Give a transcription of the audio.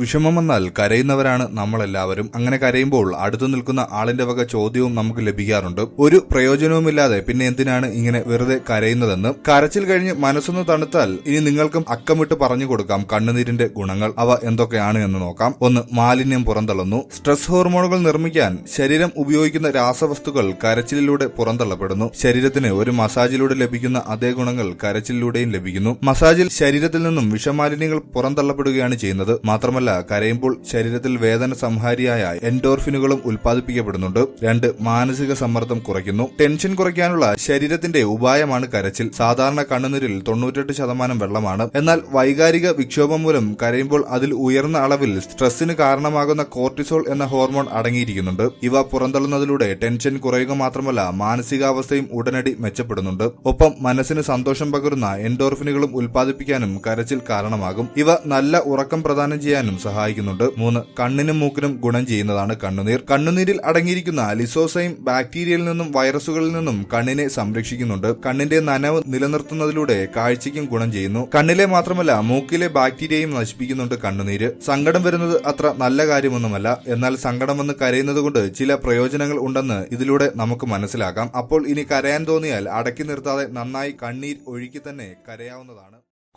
വിഷമം വന്നാൽ കരയുന്നവരാണ് നമ്മളെല്ലാവരും. അങ്ങനെ കരയുമ്പോൾ അടുത്തു നിൽക്കുന്ന ആളിന്റെ വക ചോദ്യവും നമുക്ക് ലഭിക്കാറുണ്ട്. ഒരു പ്രയോജനവുമില്ലാതെ പിന്നെ എന്തിനാണ് ഇങ്ങനെ വെറുതെ കരയുന്നതെന്ന്? കരച്ചിൽ കഴിഞ്ഞ് മനസ്സൊന്ന് തണുത്താൽ ഇനി നിങ്ങൾക്കും അക്കമിട്ട് പറഞ്ഞു കൊടുക്കാം കണ്ണുനീരിന്റെ ഗുണങ്ങൾ. അവ എന്തൊക്കെയാണ് എന്ന് നോക്കാം. ഒന്ന് മാലിന്യം പുറന്തള്ളുന്നു. സ്ട്രെസ് ഹോർമോണുകൾ നിർമ്മിക്കാൻ ശരീരം ഉപയോഗിക്കുന്ന രാസവസ്തുക്കൾ കരച്ചിലിലൂടെ പുറന്തള്ളപ്പെടുന്നു. ശരീരത്തിന് ഒരു മസാജിലൂടെ ലഭിക്കുന്ന അതേ ഗുണങ്ങൾ കരച്ചിലിലൂടെയും ലഭിക്കുന്നു. മസാജിൽ ശരീരത്തിൽ നിന്നും വിഷമാലിന്യങ്ങൾ പുറന്തള്ളപ്പെടുകയാണ് ചെയ്യുന്നത്. മാത്രമല്ല കരയുമ്പോൾ ശരീരത്തിൽ വേദന സംഹാരിയായ എൻഡോർഫിനുകളും ഉൽപ്പാദിപ്പിക്കപ്പെടുന്നുണ്ട്. രണ്ട് മാനസിക സമ്മർദ്ദം കുറയ്ക്കുന്നു. ടെൻഷൻ കുറയ്ക്കാനുള്ള ശരീരത്തിന്റെ ഉപായമാണ് കരച്ചിൽ. സാധാരണ കണ്ണുനീരിൽ തൊണ്ണൂറ്റെട്ട് ശതമാനം വെള്ളമാണ്. എന്നാൽ വൈകാരിക വിക്ഷോഭം മൂലം കരയുമ്പോൾ അതിൽ ഉയർന്ന അളവിൽ സ്ട്രെസ്സിന് കാരണമാകുന്ന കോർട്ടിസോൾ എന്ന ഹോർമോൺ അടങ്ങിയിരിക്കുന്നുണ്ട്. ഇവ പുറന്തള്ളുന്നതിലൂടെ ടെൻഷൻ കുറയുക മാത്രമല്ല മാനസികാവസ്ഥയും ഉടനടി മെച്ചപ്പെടുന്നുണ്ട്. ഒപ്പം മനസ്സിന് സന്തോഷം പകരുന്ന എൻഡോർഫിനുകളും ഉൽപ്പാദിപ്പിക്കാനും കരച്ചിൽ കാരണമാകും. ഇവ നല്ല ഉറക്കം പ്രദാനം ചെയ്യാനും സഹായിക്കുന്നുണ്ട്. മൂന്ന് കണ്ണിനും മൂക്കിനും ഗുണം ചെയ്യുന്നതാണ് കണ്ണുനീർ. കണ്ണുനീരിൽ അടങ്ങിയിരിക്കുന്ന ലിസോസൈം ബാക്ടീരിയയിൽ നിന്നും വൈറസുകളിൽ നിന്നും കണ്ണിനെ സംരക്ഷിക്കുന്നുണ്ട്. കണ്ണിന്റെ നനവ് നിലനിർത്തുന്നതിലൂടെ കാഴ്ചയ്ക്കും ഗുണം ചെയ്യുന്നു. കണ്ണിലെ മാത്രമല്ല മൂക്കിലെ ബാക്ടീരിയയും നശിപ്പിക്കുന്നുണ്ട് കണ്ണുനീര്. സങ്കടം വരുന്നത് അത്ര നല്ല കാര്യമൊന്നുമല്ല. എന്നാൽ സങ്കടം വന്ന് കരയുന്നത് കൊണ്ട് ചില പ്രയോജനങ്ങൾ ഉണ്ടെന്ന് ഇതിലൂടെ നമുക്ക് മനസ്സിലാക്കാം. അപ്പോൾ ഇനി കരയാൻ തോന്നിയാൽ അടക്കി നിർത്താതെ നന്നായി കണ്ണീർ ഒഴുക്കി തന്നെ കരയാവുന്നതാണ്.